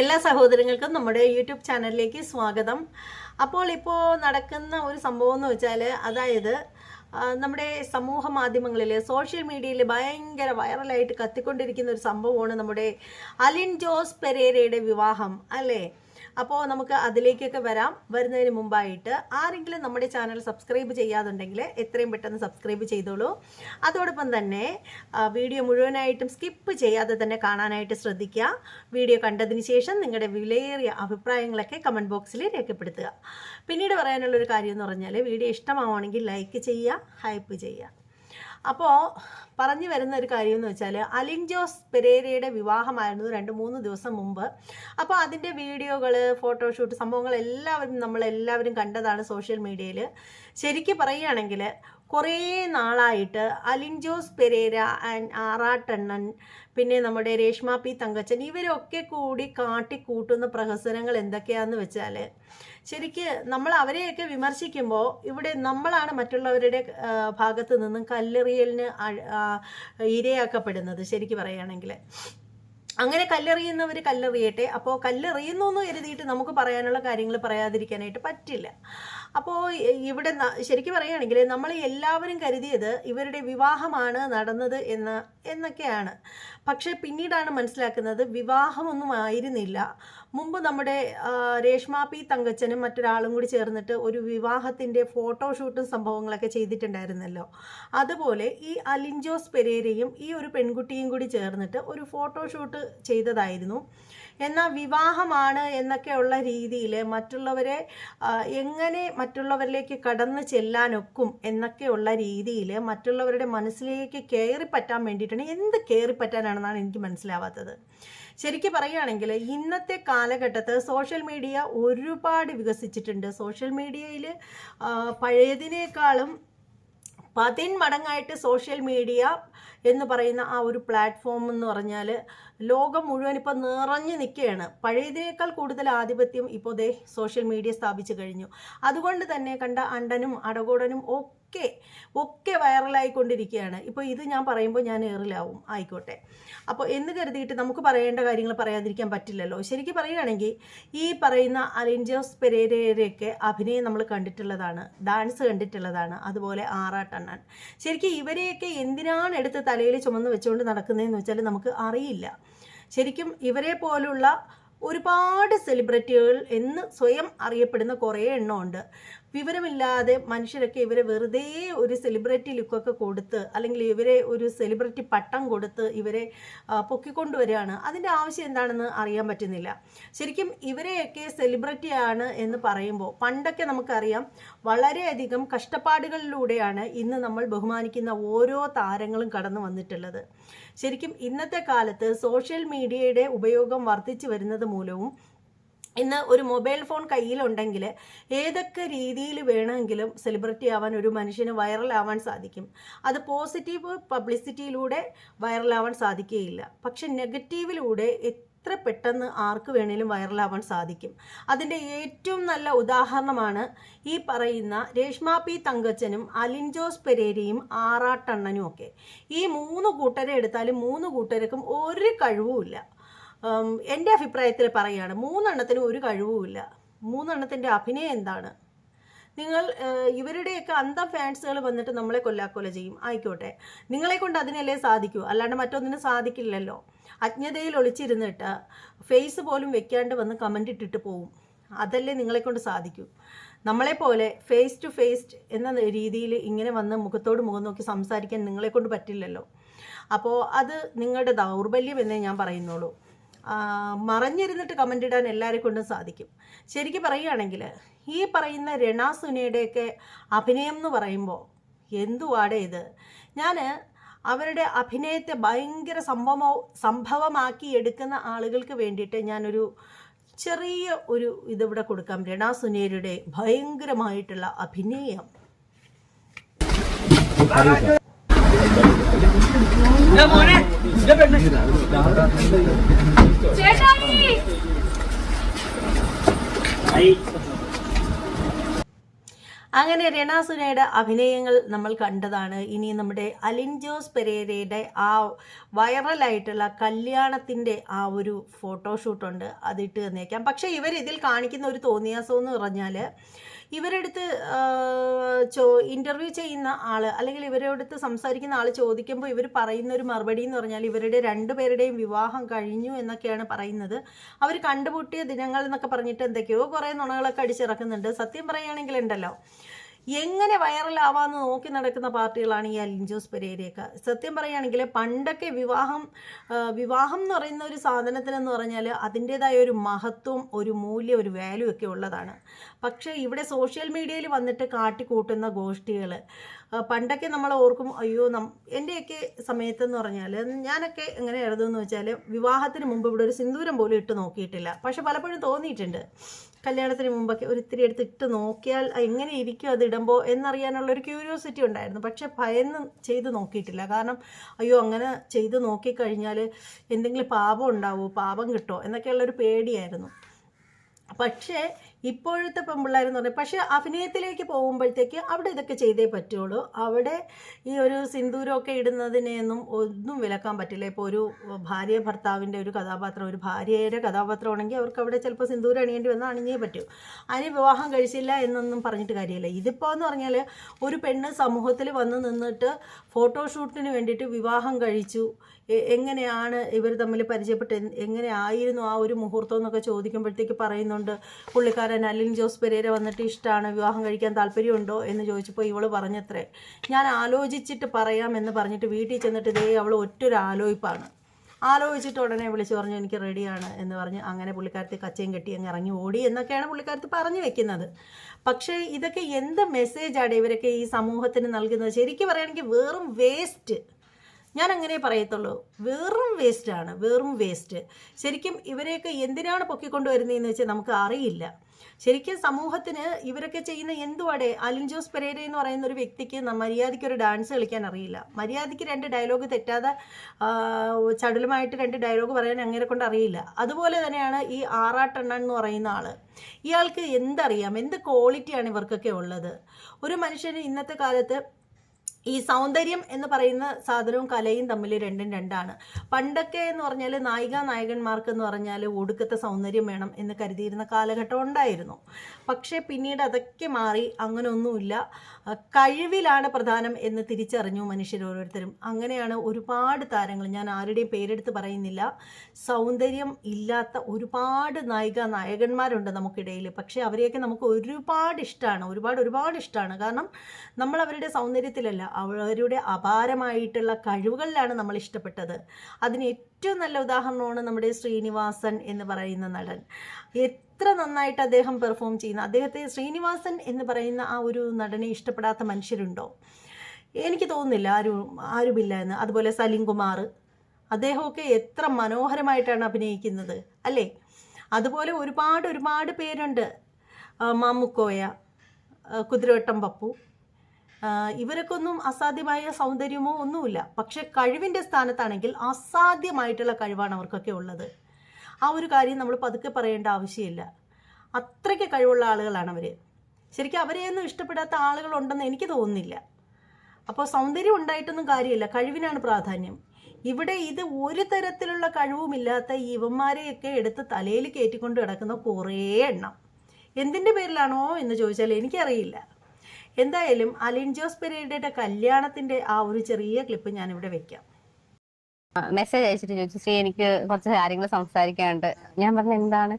എല്ലാ സഹോദരങ്ങൾക്കും നമ്മുടെ യൂട്യൂബ് ചാനലിലേക്ക് സ്വാഗതം. അപ്പോൾ ഇപ്പോൾ നടക്കുന്ന ഒരു സംഭവം എന്ന് വെച്ചാൽ അതായത് നമ്മുടെ സമൂഹ മാധ്യമങ്ങളിൽ സോഷ്യൽ മീഡിയയിൽ ഭയങ്കര വൈറലായിട്ട് കത്തിക്കൊണ്ടിരിക്കുന്ന ഒരു സംഭവമാണ് നമ്മുടെ അലിൻ ജോസ് പെരേരയുടെ വിവാഹം അല്ലേ? അപ്പോൾ നമുക്ക് അതിലേക്കൊക്കെ വരാം. വരുന്നതിന് മുമ്പായിട്ട് ആരെങ്കിലും നമ്മുടെ ചാനൽ സബ്സ്ക്രൈബ് ചെയ്യാതുണ്ടെങ്കിൽ എത്രയും പെട്ടെന്ന് സബ്സ്ക്രൈബ് ചെയ്തോളൂ. അതോടൊപ്പം തന്നെ വീഡിയോ മുഴുവനായിട്ടും സ്കിപ്പ് ചെയ്യാതെ തന്നെ കാണാനായിട്ട് ശ്രദ്ധിക്കുക. വീഡിയോ കണ്ടതിന് ശേഷം നിങ്ങളുടെ വിലയേറിയ അഭിപ്രായങ്ങളൊക്കെ കമന്റ് ബോക്സിൽ രേഖപ്പെടുത്തുക. പിന്നീട് പറയാനുള്ളൊരു കാര്യം എന്ന് പറഞ്ഞാൽ വീഡിയോ ഇഷ്ടമാവുകയാണെങ്കിൽ ലൈക്ക് ചെയ്യുക ഹൈപ്പ് ചെയ്യുക. അപ്പോൾ പറഞ്ഞു വരുന്ന ഒരു കാര്യം എന്ന് വെച്ചാൽ അലിൻ ജോസ് പെരേരയുടെ വിവാഹമായിരുന്നു രണ്ട് മൂന്ന് ദിവസം മുമ്പ്. അപ്പോൾ അതിന്റെ വീഡിയോകൾ ഫോട്ടോഷൂട്ട് സംഭവങ്ങൾ എല്ലാവരും നമ്മളെല്ലാവരും കണ്ടതാണ് സോഷ്യൽ മീഡിയയിൽ ശരിക്കും പറയുകയാണെങ്കിൽ കുറേ നാളായിട്ട് അലിൻ ജോസ് പെരേര ആൻഡ് ആറാട്ടണ്ണൻ പിന്നെ നമ്മുടെ രേഷ്മ പി തങ്കച്ചൻ ഇവരൊക്കെ കൂടി കാട്ടിക്കൂട്ടുന്ന പ്രഹസനങ്ങൾ എന്തൊക്കെയാണെന്ന് വെച്ചാൽ ശരിക്ക് നമ്മൾ അവരെയൊക്കെ വിമർശിക്കുമ്പോൾ ഇവിടെ നമ്മളാണ് മറ്റുള്ളവരുടെ ഭാഗത്ത് നിന്നും കല്ലെറിയലിന് ഇരയാക്കപ്പെടുന്നത് ശരിക്ക് പറയുകയാണെങ്കിൽ അങ്ങനെ കല്ലെറിയുന്നവർ കല്ലെറിയട്ടെ അപ്പോൾ കല്ലെറിയുന്നു എന്ന് കരുതിയിട്ട് നമുക്ക് പറയാനുള്ള കാര്യങ്ങൾ പറയാതിരിക്കാനായിട്ട് പറ്റില്ല. അപ്പോൾ ഇവിടെ ശരിക്കും പറയുകയാണെങ്കിൽ നമ്മൾ എല്ലാവരും കരുതിയത് ഇവരുടെ വിവാഹമാണ് നടന്നത് എന്ന് എന്നൊക്കെയാണ്. പക്ഷേ പിന്നീടാണ് മനസ്സിലാക്കുന്നത് വിവാഹമൊന്നും ആയിരുന്നില്ല. മുമ്പ് നമ്മുടെ രേഷ്മ പി തങ്കച്ചനും മറ്റൊരാളും കൂടി ചേർന്നിട്ട് ഒരു വിവാഹത്തിന്റെ ഫോട്ടോഷൂട്ടും സംഭവങ്ങളൊക്കെ ചെയ്തിട്ടുണ്ടായിരുന്നല്ലോ. അതുപോലെ ഈ അലിൻജോസ് പെരേരയും ഈ ഒരു പെൺകുട്ടിയും കൂടി ചേർന്നിട്ട് ഒരു ഫോട്ടോഷൂട്ട് ചെയ്തതായിരുന്നു. എന്നാൽ വിവാഹമാണ് എന്നൊക്കെയുള്ള രീതിയിൽ മറ്റുള്ളവരെ എങ്ങനെ മറ്റുള്ളവരിലേക്ക് കടന്നു ചെല്ലാനൊക്കും എന്നൊക്കെയുള്ള രീതിയിൽ മറ്റുള്ളവരുടെ മനസ്സിലേക്ക് കയറി പറ്റാൻ വേണ്ടിയിട്ടാണ്. എന്ത് കയറി പറ്റാനാണെന്നാണ് എനിക്ക് മനസ്സിലാവാത്തത്. ശരിക്കും പറയുകയാണെങ്കിൽ ഇന്നത്തെ കാലഘട്ടത്ത് സോഷ്യൽ മീഡിയ ഒരുപാട് വികസിച്ചിട്ടുണ്ട്. സോഷ്യൽ മീഡിയയിൽ പഴയതിനേക്കാളും പതിൻ മടങ്ങായിട്ട് സോഷ്യൽ മീഡിയ എന്ന് പറയുന്ന ആ ഒരു പ്ലാറ്റ്ഫോം എന്ന് പറഞ്ഞാൽ ലോകം മുഴുവൻ ഇപ്പോൾ നിറഞ്ഞു നിൽക്കുകയാണ്. പഴയതിനേക്കാൾ കൂടുതൽ ആധിപത്യം ഇപ്പോൾ ദേ സോഷ്യൽ മീഡിയ സ്ഥാപിച്ചു കഴിഞ്ഞു. അതുകൊണ്ട് തന്നെ കണ്ട അണ്ടനും അടകോടനും ഒക്കെ ഒക്കെ ഒക്കെ വൈറലായിക്കൊണ്ടിരിക്കുകയാണ്. ഇപ്പോൾ ഇത് ഞാൻ പറയുമ്പോൾ ഞാൻ ഏറിലാവും. ആയിക്കോട്ടെ. അപ്പോൾ എന്ന് കരുതിയിട്ട് നമുക്ക് പറയേണ്ട കാര്യങ്ങൾ പറയാതിരിക്കാൻ പറ്റില്ലല്ലോ. ശരിക്കും പറയുകയാണെങ്കിൽ ഈ പറയുന്ന അലിൻജോസ് പെരേരയുടെയൊക്കെ അഭിനയം നമ്മൾ കണ്ടിട്ടുള്ളതാണ്. ഡാൻസ് കണ്ടിട്ടുള്ളതാണ്. അതുപോലെ ആറാട്ടണ്ണൻ ശരിക്കും ഇവരെയൊക്കെ എന്തിനാണ് എടുത്ത് തലയിൽ ചുമന്ന് വെച്ചുകൊണ്ട് നടക്കുന്നതെന്ന് വെച്ചാൽ നമുക്ക് അറിയില്ല. ശരിക്കും ഇവരെ പോലുള്ള ഒരുപാട് സെലിബ്രിറ്റികൾ എന്ന് സ്വയം അറിയപ്പെടുന്ന കുറേ എണ്ണമുണ്ട്. വിവരമില്ലാതെ മനുഷ്യരൊക്കെ ഇവരെ വെറുതെ ഒരു സെലിബ്രിറ്റി ലുക്കൊക്കെ കൊടുത്ത് അല്ലെങ്കിൽ ഇവരെ ഒരു സെലിബ്രിറ്റി പട്ടം കൊടുത്ത് ഇവരെ പൊക്കിക്കൊണ്ടുവരികയാണ്. അതിന്റെ ആവശ്യം എന്താണെന്ന് അറിയാൻ പറ്റുന്നില്ല. ശരിക്കും ഇവരെയൊക്കെ സെലിബ്രിറ്റിയാണ് എന്ന് പറയുമ്പോൾ പണ്ടൊക്കെ നമുക്കറിയാം വളരെയധികം കഷ്ടപ്പാടുകളിലൂടെയാണ് ഇന്ന് നമ്മൾ ബഹുമാനിക്കുന്ന ഓരോ താരങ്ങളും കടന്നു വന്നിട്ടുള്ളത്. ശരിക്കും ഇന്നത്തെ കാലത്ത് സോഷ്യൽ മീഡിയയുടെ ഉപയോഗം വർദ്ധിച്ചു വരുന്നത് മൂലവും. ഇന്ന് ഒരു മൊബൈൽ ഫോൺ കയ്യിലുണ്ടെങ്കിൽ ഏതൊക്കെ രീതിയിൽ വേണമെങ്കിലും സെലിബ്രിറ്റി ആവാൻ ഒരു മനുഷ്യന് വൈറലാവാൻ സാധിക്കും. അത് പോസിറ്റീവ് പബ്ലിസിറ്റിയിലൂടെ വൈറലാവാൻ സാധിക്കുകയില്ല. പക്ഷെ നെഗറ്റീവിലൂടെ എത്ര പെട്ടെന്ന് ആർക്ക് വേണേലും വൈറലാവാൻ സാധിക്കും. അതിന്റെ ഏറ്റവും നല്ല ഉദാഹരണമാണ് ഈ പറയുന്ന രേഷ്മ പി തങ്കച്ചനും അലിൻജോസ് പെരേരയും ആറാട്ടണ്ണനും ഒക്കെ ഈ മൂന്ന് കൂട്ടരെ എടുത്താലും മൂന്ന് കൂട്ടർക്കും ഒരു കഴിവുമില്ല. എന്റെ അഭിപ്രായത്തിൽ പറയുകയാണ് മൂന്നെണ്ണത്തിന് ഒരു കഴിവുമില്ല. മൂന്നെണ്ണത്തിന്റെ അഭിനയം എന്താണ്? നിങ്ങൾ ഇവരുടെയൊക്കെ അന്തം ഫാൻസുകൾ വന്നിട്ട് നമ്മളെ കൊല്ലാക്കൊല ചെയ്യും. ആയിക്കോട്ടെ. നിങ്ങളെ കൊണ്ട് അതിനല്ലേ സാധിക്കൂ. അല്ലാണ്ട് മറ്റൊന്നിനും സാധിക്കില്ലല്ലോ. അജ്ഞതയിൽ ഒളിച്ചിരുന്നിട്ട് ഫേസ് പോലും വെക്കാണ്ട് വന്ന് കമന്റ് ഇട്ടിട്ട് പോവും. അതല്ലേ നിങ്ങളെ കൊണ്ട് സാധിക്കൂ. നമ്മളെപ്പോലെ ഫേസ് ടു ഫേസ് എന്ന രീതിയിൽ ഇങ്ങനെ വന്ന് മുഖത്തോട് മുഖം നോക്കി സംസാരിക്കാൻ നിങ്ങളെ കൊണ്ട് പറ്റില്ലല്ലോ. അപ്പോൾ അത് നിങ്ങളുടെ ദൗർബല്യം എന്നേ ഞാൻ പറയുന്നുള്ളൂ. മറഞ്ഞിരുന്നിട്ട് കമന്റ് ഇടാൻ എല്ലാവരെ കൊണ്ടും സാധിക്കും. ശരിക്കും പറയുകയാണെങ്കിൽ ഈ പറയുന്ന രണ സുനയുടെയൊക്കെ അഭിനയം എന്ന് പറയുമ്പോൾ എന്തുവാടെ ഇത്? ഞാൻ അവരുടെ അഭിനയത്തെ ഭയങ്കര സംഭവമോ സംഭവമാക്കി എടുക്കുന്ന ആളുകൾക്ക് വേണ്ടിയിട്ട് ഞാനൊരു ചെറിയ ഒരു ഇതിവിടെ കൊടുക്കാം. രണ ഭയങ്കരമായിട്ടുള്ള അഭിനയം. അങ്ങനെ രണാസുനയുടെ അഭിനയങ്ങൾ നമ്മൾ കണ്ടതാണ്. ഇനി നമ്മുടെ അലിൻ ജോസ് പെരേരയുടെ ആ വൈറലായിട്ടുള്ള കല്യാണത്തിന്റെ ആ ഒരു ഫോട്ടോഷൂട്ടുണ്ട്. അതിട്ട് തന്നേക്കാം. പക്ഷേ ഇവരിതിൽ ഇതിൽ കാണിക്കുന്ന ഒരു തോന്നിയാസം എന്ന് പറഞ്ഞാൽ ഇവരെടുത്ത് ചോ ഇന്റർവ്യൂ ചെയ്യുന്ന ആൾ അല്ലെങ്കിൽ ഇവരോടുത്ത് സംസാരിക്കുന്ന ആൾ ചോദിക്കുമ്പോൾ ഇവർ പറയുന്ന ഒരു മറുപടി എന്ന് പറഞ്ഞാൽ ഇവരുടെ രണ്ടുപേരുടെയും വിവാഹം കഴിഞ്ഞു എന്നൊക്കെയാണ് പറയുന്നത്. അവർ കണ്ടുമുട്ടിയ ദിനങ്ങൾ എന്നൊക്കെ പറഞ്ഞിട്ട് എന്തൊക്കെയോ കുറേ നുണകളൊക്കെ അടിച്ചിറക്കുന്നുണ്ട്. സത്യം പറയുകയാണെങ്കിൽ ഉണ്ടല്ലോ. എങ്ങനെ വൈറലാവാന്ന് നോക്കി നടക്കുന്ന പാർട്ടികളാണ് ഈ അലിഞ്ചോസ് പെരേരയൊക്കെ. സത്യം പറയുകയാണെങ്കിൽ പണ്ടൊക്കെ വിവാഹം വിവാഹം എന്ന് പറയുന്ന ഒരു സാധനത്തിനെന്ന് പറഞ്ഞാൽ അതിന്റേതായ ഒരു മഹത്വം ഒരു മൂല്യം ഒരു വാല്യൂ ഒക്കെ ഉള്ളതാണ്. പക്ഷേ ഇവിടെ സോഷ്യൽ മീഡിയയിൽ വന്നിട്ട് കാട്ടിക്കൂട്ടുന്ന ഗോഷ്ഠികൾ പണ്ടൊക്കെ നമ്മൾ ഓർക്കും അയ്യോ നം എന്റെയൊക്കെ സമയത്തെന്ന് പറഞ്ഞാൽ ഞാനൊക്കെ എങ്ങനെ എഴുതുമെന്ന് വെച്ചാൽ വിവാഹത്തിന് മുമ്പ് ഇവിടെ ഒരു സിന്ദൂരം പോലും ഇട്ട് നോക്കിയിട്ടില്ല. പക്ഷെ പലപ്പോഴും തോന്നിയിട്ടുണ്ട്. കല്യാണത്തിന് മുമ്പൊക്കെ ഒരിത്തിരി എടുത്ത് ഇട്ട് നോക്കിയാൽ എങ്ങനെ ഇരിക്കും അത് ഇടുമ്പോൾ എന്നറിയാനുള്ള ഒരു ക്യൂരിയോസിറ്റി ഉണ്ടായിരുന്നു. പക്ഷെ ഭയന്ന് ചെയ്ത് നോക്കിയിട്ടില്ല. കാരണം അയ്യോ അങ്ങനെ ചെയ്ത് നോക്കിക്കഴിഞ്ഞാൽ എന്തെങ്കിലും പാപം ഉണ്ടാവുമോ പാപം കിട്ടുമോ എന്നൊക്കെയുള്ളൊരു പേടിയായിരുന്നു. പക്ഷേ ഇപ്പോഴത്തെ പെമ്പിള്ളേർ എന്ന് പറഞ്ഞാൽ പക്ഷേ അഭിനയത്തിലേക്ക് പോകുമ്പോഴത്തേക്ക് അവിടെ ഇതൊക്കെ ചെയ്തേ പറ്റുള്ളൂ. അവിടെ ഈ ഒരു സിന്ദൂരമൊക്കെ ഇടുന്നതിനെയൊന്നും ഒന്നും വിലക്കാൻ പറ്റില്ല. ഇപ്പോൾ ഒരു ഭാര്യ ഭർത്താവിന്റെ ഒരു കഥാപാത്രം ഒരു ഭാര്യയുടെ കഥാപാത്രമാണെങ്കിൽ അവർക്ക് അവിടെ ചിലപ്പോൾ സിന്ദൂരം അണിയേണ്ടി വന്നാൽ അണിഞ്ഞേ പറ്റൂ. അതിന് വിവാഹം കഴിച്ചില്ല എന്നൊന്നും പറഞ്ഞിട്ട് കാര്യമില്ല. ഇതിപ്പോൾ എന്ന് പറഞ്ഞാൽ ഒരു പെണ്ണ് സമൂഹത്തിൽ വന്ന് നിന്നിട്ട് ഫോട്ടോഷൂട്ടിന് വേണ്ടിയിട്ട് വിവാഹം കഴിച്ചു. എങ്ങനെയാണ് ഇവർ തമ്മിൽ പരിചയപ്പെട്ട് എങ്ങനെ ആയിരുന്നു ആ ഒരു മുഹൂർത്തം എന്നൊക്കെ ചോദിക്കുമ്പോഴത്തേക്ക് പറയുന്നുണ്ട് പുള്ളിക്കാരൻ അലിൻ ജോസ് പെരേര വന്നിട്ട് ഇഷ്ടമാണ് വിവാഹം കഴിക്കാൻ താല്പര്യമുണ്ടോ എന്ന് ചോദിച്ചപ്പോൾ ഇവൾ പറഞ്ഞത്രേ ഞാൻ ആലോചിച്ചിട്ട് പറയാം എന്ന് പറഞ്ഞിട്ട് വീട്ടിൽ ചെന്നിട്ട് ഇതേ അവൾ ഒറ്റൊരു ആലോചിപ്പാണ്. ആലോചിച്ചിട്ട് ഉടനെ വിളിച്ച് പറഞ്ഞു എനിക്ക് റെഡിയാണ് എന്ന് പറഞ്ഞ് അങ്ങനെ പുള്ളിക്കാരത്തെ കച്ചയും കെട്ടി അങ്ങ് ഇറങ്ങി ഓടി എന്നൊക്കെയാണ് പുള്ളിക്കാരത്ത് പറഞ്ഞു വെക്കുന്നത്. പക്ഷേ ഇതൊക്കെ എന്ത് മെസ്സേജാണ് ഇവരൊക്കെ ഈ സമൂഹത്തിന് നൽകുന്നത്? ശരിക്കും പറയുകയാണെങ്കിൽ വെറും വേസ്റ്റ് ഞാൻ അങ്ങനെ പറയത്തുള്ളൂ. വെറും ആണ്. വെറും വേസ്റ്റ് ശരിക്കും ഇവരെയൊക്കെ എന്തിനാണ് പൊക്കിക്കൊണ്ടുവരുന്നതെന്ന് വെച്ചാൽ നമുക്ക് അറിയില്ല. ശരിക്കും സമൂഹത്തിന് ഇവരൊക്കെ ചെയ്യുന്ന എന്തുവാടെ? അലിൻ ജോസ് പെരേര എന്ന് പറയുന്ന ഒരു വ്യക്തിക്ക് മര്യാദയ്ക്ക് ഒരു ഡാൻസ് കളിക്കാൻ അറിയില്ല. മര്യാദയ്ക്ക് രണ്ട് ഡയലോഗ് തെറ്റാതെ ചടുലമായിട്ട് രണ്ട് ഡയലോഗ് പറയാൻ അങ്ങനെ കൊണ്ട് അറിയില്ല. അതുപോലെ തന്നെയാണ് ഈ ആറാട്ടെണ്ണൻ എന്ന് പറയുന്ന ആൾ. ഇയാൾക്ക് എന്തറിയാം? എന്ത് ക്വാളിറ്റിയാണ് ഇവർക്കൊക്കെ ഉള്ളത്? ഒരു മനുഷ്യന് ഇന്നത്തെ കാലത്ത് ഈ സൗന്ദര്യം എന്ന് പറയുന്ന സാധനവും കലയും തമ്മിൽ രണ്ടും രണ്ടാണ്. പണ്ടൊക്കെ എന്ന് പറഞ്ഞാൽ നായിക നായകന്മാർക്ക് എന്ന് പറഞ്ഞാൽ ഒടുക്കത്തെ സൗന്ദര്യം വേണം എന്ന് കരുതിയിരുന്ന കാലഘട്ടം ഉണ്ടായിരുന്നു. പക്ഷേ പിന്നീട് അതൊക്കെ മാറി അങ്ങനെയൊന്നുമില്ല കഴിവിലാണ് പ്രധാനം എന്ന് തിരിച്ചറിഞ്ഞു മനുഷ്യർ ഓരോരുത്തരും. അങ്ങനെയാണ് ഒരുപാട് താരങ്ങൾ ഞാൻ ആരുടെയും പേരെടുത്ത് പറയുന്നില്ല. സൗന്ദര്യം ഇല്ലാത്ത ഒരുപാട് നായിക നായകന്മാരുണ്ട് നമുക്കിടയിൽ പക്ഷേ അവരെയൊക്കെ നമുക്ക് ഒരുപാട് ഇഷ്ടമാണ് ഒരുപാട് ഒരുപാട് ഇഷ്ടമാണ് കാരണം നമ്മൾ അവരുടെ സൗന്ദര്യത്തിലല്ല അവരുടെ അപാരമായിട്ടുള്ള കഴിവുകളിലാണ് നമ്മൾ ഇഷ്ടപ്പെട്ടത്. അതിന് ഏറ്റവും നല്ല ഉദാഹരണമാണ് നമ്മുടെ ശ്രീനിവാസൻ എന്ന് പറയുന്ന നടൻ. എത്ര നന്നായിട്ട് അദ്ദേഹം പെർഫോം ചെയ്യുന്ന അദ്ദേഹത്തെ ശ്രീനിവാസൻ എന്ന് പറയുന്ന ആ ഒരു നടനെ ഇഷ്ടപ്പെടാത്ത മനുഷ്യരുണ്ടോ? എനിക്ക് തോന്നുന്നില്ല ആരും ആരുമില്ല എന്ന് അതുപോലെ സലീം കുമാർ. അദ്ദേഹമൊക്കെ എത്ര മനോഹരമായിട്ടാണ് അഭിനയിക്കുന്നത് അല്ലേ? അതുപോലെ ഒരുപാട് ഒരുപാട് പേരുണ്ട്. മാമുക്കോയ കുതിരവട്ടം പപ്പു. ഒന്നും അസാധ്യമായ സൗന്ദര്യമോ ഒന്നുമില്ല. പക്ഷെ കഴിവിന്റെ സ്ഥാനത്താണെങ്കിൽ അസാധ്യമായിട്ടുള്ള കഴിവാണ് അവർക്കൊക്കെ ഉള്ളത്. ആ ഒരു കാര്യം നമ്മൾ പതുക്കെ പറയേണ്ട ആവശ്യമില്ല. അത്രയ്ക്ക് കഴിവുള്ള ആളുകളാണ് അവർ ശരിക്കും അവരെയൊന്നും ഇഷ്ടപ്പെടാത്ത ആളുകളുണ്ടെന്ന് എനിക്ക് തോന്നുന്നില്ല. അപ്പോൾ സൗന്ദര്യം ഉണ്ടായിട്ടൊന്നും കാര്യമില്ല. കഴിവിനാണ് പ്രാധാന്യം. ഇവിടെ ഇത് ഒരു തരത്തിലുള്ള കഴിവുമില്ലാത്ത ഇവന്മാരെയൊക്കെ എടുത്ത് തലയിൽ കയറ്റിക്കൊണ്ട് കിടക്കുന്ന കുറേ എണ്ണം. എന്തിന്റെ പേരിലാണോ എന്ന് ചോദിച്ചാൽ എനിക്കറിയില്ല. എന്തായാലും അലിൻ ജോസ് പെരേരയുടെ കല്യാണത്തിന്റെ ആ ഒരു ചെറിയ ക്ലിപ്പ് ഞാൻ ഇവിടെ വെക്കാം മെസ്സേജ് അയച്ചിട്ട് ചോദിച്ചു ശ്രീ എനിക്ക് കുറച്ച് കാര്യങ്ങൾ സംസാരിക്കാനുണ്ട്. ഞാൻ പറഞ്ഞ എന്താണ്?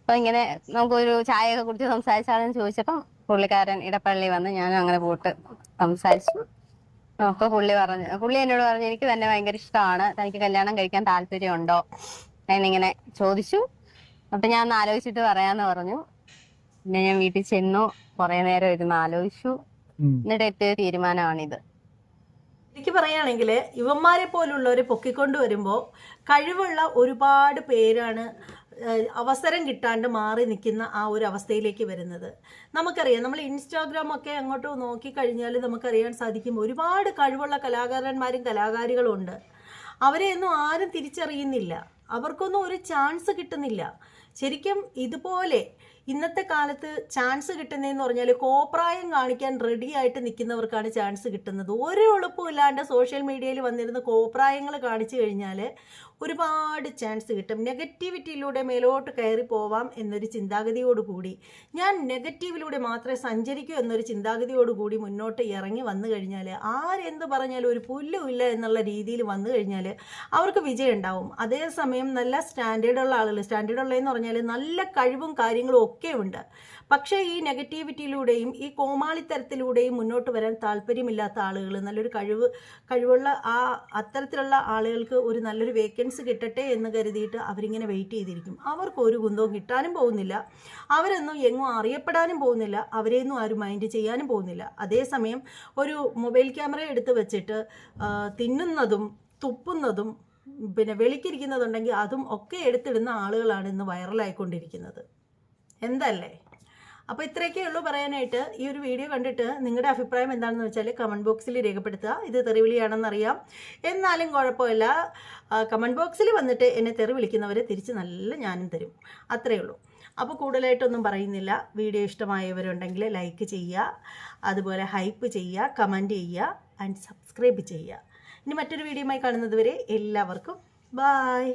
അപ്പൊ ഇങ്ങനെ നമുക്കൊരു ചായയൊക്കെ കുടിച്ച് സംസാരിച്ചാണെന്ന് ചോദിച്ചപ്പം പുള്ളിക്കാരൻ ഇടപ്പള്ളി വന്ന് ഞാനും അങ്ങനെ പോട്ട് സംസാരിച്ചു. അപ്പൊ പുള്ളി പറഞ്ഞു പുള്ളി എന്നോട് പറഞ്ഞു എനിക്ക് തന്നെ ഭയങ്കര ഇഷ്ടമാണ്. തനിക്ക് കല്യാണം കഴിക്കാൻ താല്പര്യമുണ്ടോ? എന്നിങ്ങനെ ചോദിച്ചു. അപ്പൊ ഞാൻ ആലോചിച്ചിട്ട് പറയാന്ന് പറഞ്ഞു. പിന്നെ ഞാൻ വീട്ടിൽ ചെന്നു കുറെ നേരം ഇരുന്ന് ആലോചിച്ചു. എന്നിട്ട് എത്തിയ തീരുമാനമാണിത്. എനിക്ക് പറയുകയാണെങ്കിൽ ഇവന്മാരെ പോലുള്ളവരെ പൊക്കിക്കൊണ്ട് വരുമ്പോൾ കഴിവുള്ള ഒരുപാട് പേരാണ് അവസരം കിട്ടാണ്ട് മാറി നിൽക്കുന്ന ആ ഒരു അവസ്ഥയിലേക്ക് വരുന്നത്. നമുക്കറിയാം നമ്മൾ ഇൻസ്റ്റാഗ്രാം ഒക്കെ അങ്ങോട്ട് നോക്കിക്കഴിഞ്ഞാൽ നമുക്കറിയാൻ സാധിക്കും ഒരുപാട് കഴിവുള്ള കലാകാരന്മാരും കലാകാരികളും ഉണ്ട്. അവരെ അവരെയൊന്നും ആരും തിരിച്ചറിയുന്നില്ല. അവർക്കൊന്നും ഒരു ചാൻസ് കിട്ടുന്നില്ല. ശരിക്കും ഇതുപോലെ ഇന്നത്തെ കാലത്ത് ചാൻസ് കിട്ടുന്നതെന്ന് പറഞ്ഞാൽ കോപ്രായം കാണിക്കാൻ റെഡി ആയിട്ട് നിൽക്കുന്നവർക്കാണ് ചാൻസ് കിട്ടുന്നത്. ഒരു എളുപ്പമില്ലാണ്ട് സോഷ്യൽ മീഡിയയിൽ വന്നിരുന്ന കോപ്രായങ്ങൾ കാണിച്ചു കഴിഞ്ഞാൽ ഒരുപാട് ചാൻസ് കിട്ടും. നെഗറ്റിവിറ്റിയിലൂടെ മേലോട്ട് കയറി പോവാം എന്നൊരു ചിന്താഗതിയോട് കൂടി ഞാൻ നെഗറ്റീവിലൂടെ മാത്രമേ സഞ്ചരിക്കൂ എന്നൊരു ചിന്താഗതിയോട് കൂടി മുന്നോട്ട് ഇറങ്ങി വന്നു കഴിഞ്ഞാൽ ആരെന്ത് പറഞ്ഞാലും ഒരു പുല്ലുമില്ല എന്നുള്ള രീതിയിൽ വന്നു കഴിഞ്ഞാൽ അവർക്ക് വിജയം ഉണ്ടാവും. അതേസമയം നല്ല സ്റ്റാൻഡേർഡ് ഉള്ള ആളുകൾ സ്റ്റാൻഡേർഡ് ഉള്ളതെന്ന് പറഞ്ഞാൽ നല്ല കഴിവും കാര്യങ്ങളും ഒക്കെ ഉണ്ട്. പക്ഷേ ഈ നെഗറ്റിവിറ്റിയിലൂടെയും ഈ കോമാളിത്തരത്തിലൂടെയും മുന്നോട്ട് വരാൻ താല്പര്യമില്ലാത്ത ആളുകൾ നല്ലൊരു കഴിവ് കഴിവുള്ള ആ അത്തരത്തിലുള്ള ആളുകൾക്ക് ഒരു നല്ലൊരു വേക്കൻസി കിട്ടട്ടെ എന്ന് കരുതിയിട്ട് അവരിങ്ങനെ വെയിറ്റ് ചെയ്തിരിക്കും. അവർക്ക് ഒരു കുന്തവും കിട്ടാനും പോകുന്നില്ല. അവരൊന്നും എങ്ങും അറിയപ്പെടാനും പോകുന്നില്ല. അവരെയൊന്നും ആരും മൈൻഡ് ചെയ്യാനും പോകുന്നില്ല. അതേസമയം ഒരു മൊബൈൽ ക്യാമറ എടുത്ത് വെച്ചിട്ട് തിന്നുന്നതും തുപ്പുന്നതും പിന്നെ വെളിക്കിരിക്കുന്നതുണ്ടെങ്കിൽ അതും ഒക്കെ എടുത്തിടുന്ന ആളുകളാണ് ഇന്ന് വൈറലായിക്കൊണ്ടിരിക്കുന്നത് എന്തല്ലേ? അപ്പോൾ ഇത്രയൊക്കെ ഉള്ളൂ പറയാനായിട്ട്. ഈ ഒരു വീഡിയോ കണ്ടിട്ട് നിങ്ങളുടെ അഭിപ്രായം എന്താണെന്ന് വെച്ചാൽ കമന്റ് ബോക്സിൽ രേഖപ്പെടുത്തുക. ഇത് തെറിവിളിയാണെന്നറിയാം. എന്നാലും കുഴപ്പമില്ല. കമന്റ് ബോക്സിൽ വന്നിട്ട് എന്നെ തെറി വിളിക്കുന്നവരെ തിരിച്ച് നല്ല ഞാനും തരും. അത്രയേ ഉള്ളൂ. അപ്പോൾ കൂടുതലായിട്ടൊന്നും പറയുന്നില്ല. വീഡിയോ ഇഷ്ടമായവരുണ്ടെങ്കിൽ ലൈക്ക് ചെയ്യുക. അതുപോലെ ഹൈപ്പ് ചെയ്യുക കമന്റ് ചെയ്യുക ആൻഡ് സബ്സ്ക്രൈബ് ചെയ്യുക. ഇനി മറ്റൊരു വീഡിയോയുമായി കാണുന്നത് വരെ എല്ലാവർക്കും ബായ്